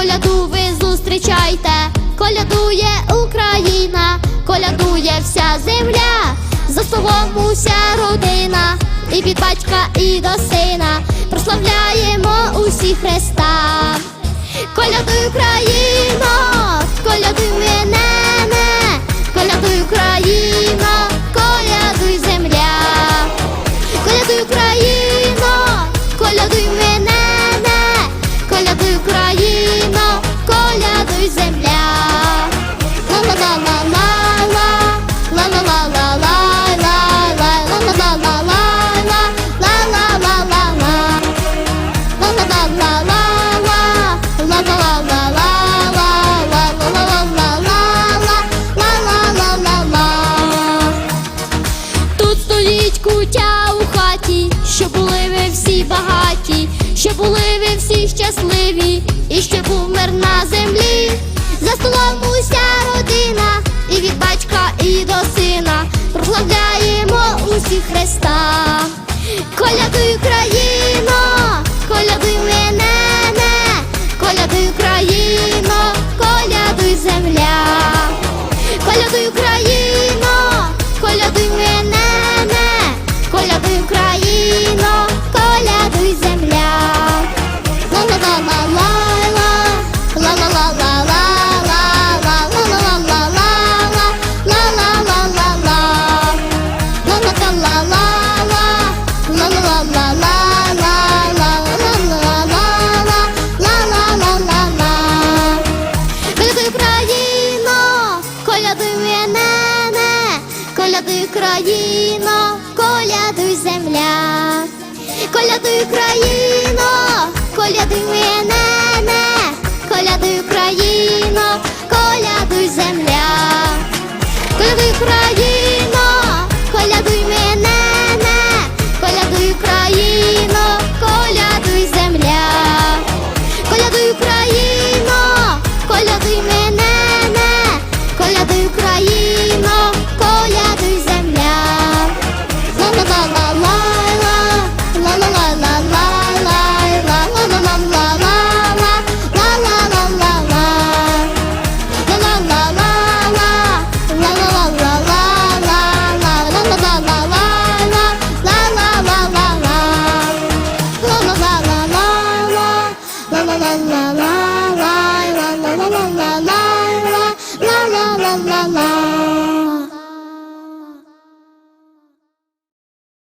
Коляду ви зустрічайте, колядує Україна, колядує вся земля, за столом уся родина і від батька, і до сина прославляємо усі Христа. Багаті, що були ви всі щасливі, і що був мир на землі. За столом уся родина, і від батька, і до сина прославляємо усі Христа. Колядуй Україно, колядуй мене, колядуй Україно, колядуй земля. Україно, колядуй земля. Колядуй Україно, колядуй мене, колядуй Україно, колядуй земля. Колядуй Україно, la la la.